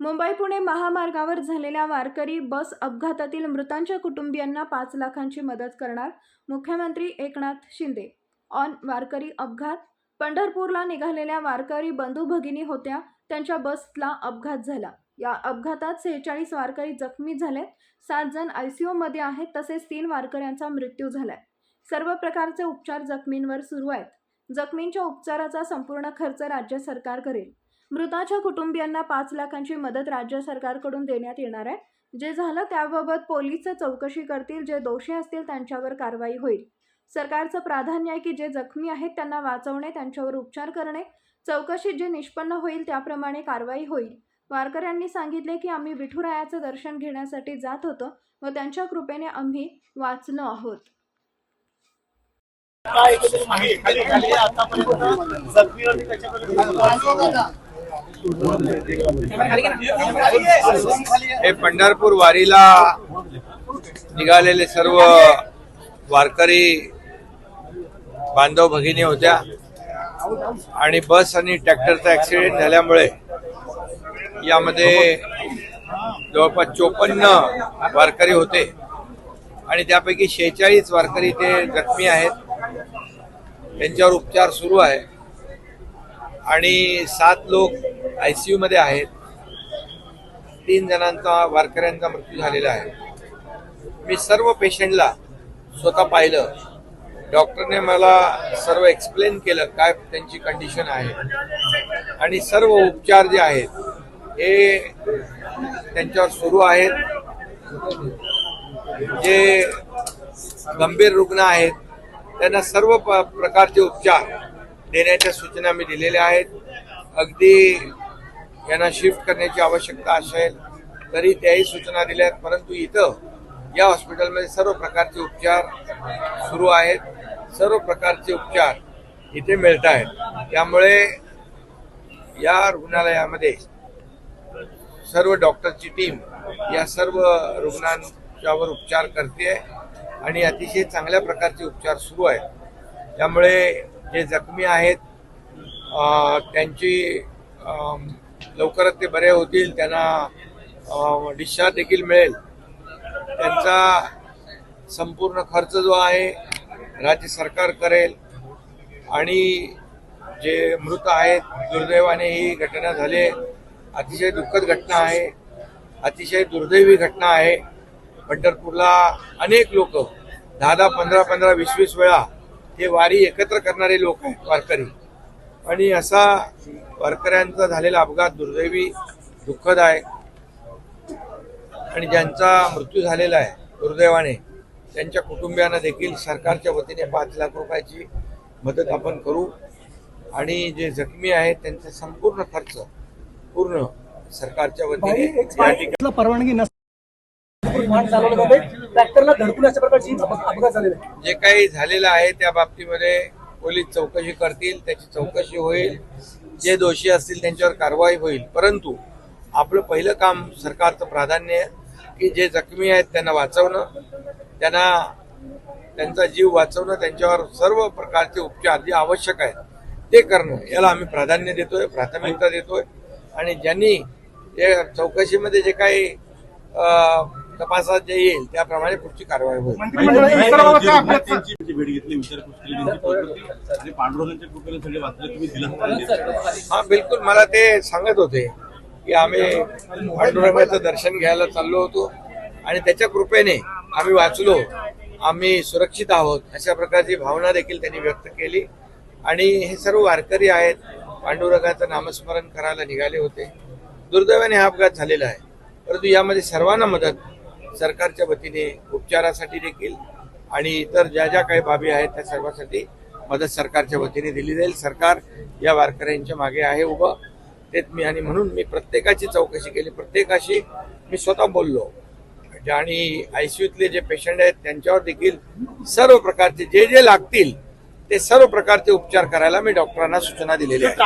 मुंबई पुणे महामार्गावर झालेल्या वारकरी बस अपघातातील मृतांच्या कुटुंबियांना पाच लाखांची मदत करणार मुख्यमंत्री एकनाथ शिंदे. ऑन वारकरी अपघात पंढरपूरला निघालेल्या वारकरी बंधू भगिनी होत्या त्यांच्या बसला अपघात झाला. या अपघातात सेहेचाळीस वारकरी जखमी झाले सात जण आय सी मध्ये आहेत तसेच तीन वारकऱ्यांचा मृत्यू झालाय. सर्व प्रकारचे उपचार जखमींवर सुरू आहेत. जखमींच्या उपचाराचा संपूर्ण खर्च राज्य सरकार करेल. मृताच्या कुटुंबियांना पाच लाखांची मदत राज्य सरकारकडून देण्यात येणार आहे. जे झालं त्याबाबत पोलीस चौकशी करतील जे दोषी असतील त्यांच्यावर कारवाई होईल. सरकारचं प्राधान्य आहे की जे जखमी आहेत त्यांना वाचवणे त्यांच्यावर उपचार करणे. चौकशीत जे निष्पन्न होईल त्याप्रमाणे कारवाई होईल. वारकऱ्यांनी सांगितले की आम्ही विठुरायाचं दर्शन घेण्यासाठी जात होतो व त्यांच्या कृपेने आम्ही वाचलो आहोत. आतापर्यंत जखमी हे पंढरपूर वारीला निघालेले सर्व वारकरी बांधव भगिनी होत्या. आणि बस आणि ट्रॅक्टरचा ऍक्सिडेंट झाल्यामुळे यामध्ये जवळपास चोपन्न वारकरी होते. आणि त्यापैकी शेहेचाळीस वारकरी ते जखमी आहेत. त्यांच्यावर उपचार सुरू आहे. आणि सात लोक आय सी मध्ये आहेत. तीन जणांचा वारकऱ्यांचा मृत्यू झालेला आहे. मी सर्व पेशंटला स्वतः पाहिलं. डॉक्टरने मला सर्व एक्सप्लेन केलं काय त्यांची कंडिशन आहे. आणि सर्व उपचार जे आहेत हे त्यांच्यावर सुरू आहेत. जे गंभीर रुग्ण आहेत त्यांना सर्व प- प्रकारचे उपचार देण्याच्या सूचना मी दिलेल्या आहेत. अगदी यांना शिफ्ट करण्याची आवश्यकता असेल तरी त्याही सूचना दिल्या आहेत. परंतु इथं या हॉस्पिटलमध्ये सर्व प्रकारचे उपचार सुरू आहेत. सर्व प्रकारचे उपचार इथे मिळत आहेत. त्यामुळे या रुग्णालयामध्ये सर्व डॉक्टरची टीम या सर्व रुग्णांच्यावर उपचार करते आणि अतिशय चांगल्या प्रकारचे उपचार सुरू आहेत. त्यामुळे जे जखमी आहेत त्यांची लवकरच ते बरे होतील त्यांना डिस्चार्ज देखील मिळेल. त्यांचा संपूर्ण खर्च जो आहे राज्य सरकार करेल. आणि जे मृत आहेत दुर्दैवाने ही घटना झाली अतिशय दुःखद घटना आहे. अतिशय दुर्दैवी घटना आहे. पंढरपूरला अनेक लोक दहा दहा पंधरा पंधरा वीस वीस वेळा हे वारी एकत्र करणारे लोक आहेत वारकरी. आणि असा वारकऱ्यांचा झालेला अपघात दुर्दैवी दुःखद आहे आणि ज्यांचा मृत्यू झालेला आहे दुर्दैवाने त्यांच्या कुटुंबियांना देखील सरकारच्या वतीने पाच लाख रुपयाची मदत आपण करू. आणि जे जखमी आहेत त्यांचा संपूर्ण खर्च पूर्ण सरकारच्या वतीने परवानगी जे काही झालेलं आहे त्या बाबतीमध्ये पोलीस चौकशी करतील त्याची चौकशी होईल. जे दोषी असतील त्यांच्यावर कारवाई होईल. परंतु आपलं पहिलं काम सरकारचं प्राधान्य आहे की जे जखमी आहेत त्यांना वाचवणं त्यांना त्यांचा जीव वाचवणं त्यांच्यावर सर्व प्रकारचे उपचार जे आवश्यक आहेत ते करणं याला आम्ही प्राधान्य देतोय प्राथमिकता देतोय. आणि ज्यांनी जे चौकशीमध्ये जे काही तपासात जे येईल त्याप्रमाणे पुढची कारवाई होईल. त्यांची भेट घेतली विचारपूस केली त्यांची प्रकृती आणि पांडुरंगाच्या कृपेने सगळे वाचले तुम्ही दिला हा बिलकुल. मला ते सांगत होते की आम्ही पांडुरंगाचं दर्शन घ्यायला चाललो होतो आणि त्याच्या कृपेने आम्ही वाचलो. आम्ही सुरक्षित आहोत अशा प्रकारची भावना देखील त्यांनी व्यक्त केली. आणि हे सर्व वारकरी आहेत पांडुरंगाचं नामस्मरण करायला निघाले होते. दुर्दैवाने हा अपघात झालेला आहे. परंतु यामध्ये सर्वांना मदत सरकारच्या वतीने उपचारासाठी देखील आणि इतर ज्या ज्या काही बाबी आहेत त्या सर्वांसाठी मदत सरकारच्या वतीने दिली जाईल. सरकार या वारकऱ्यांच्या मागे आहे उभं. तेच मी आणि म्हणून मी प्रत्येकाची चौकशी केली. प्रत्येकाशी मी स्वतः बोललो. आणि आयसीयूतले जे पेशंट आहेत त्यांच्यावर देखील सर्व प्रकारचे जे जे लागतील ते सर्व प्रकारचे उपचार करायला मी डॉक्टरांना सूचना दिलेल्या आहेत.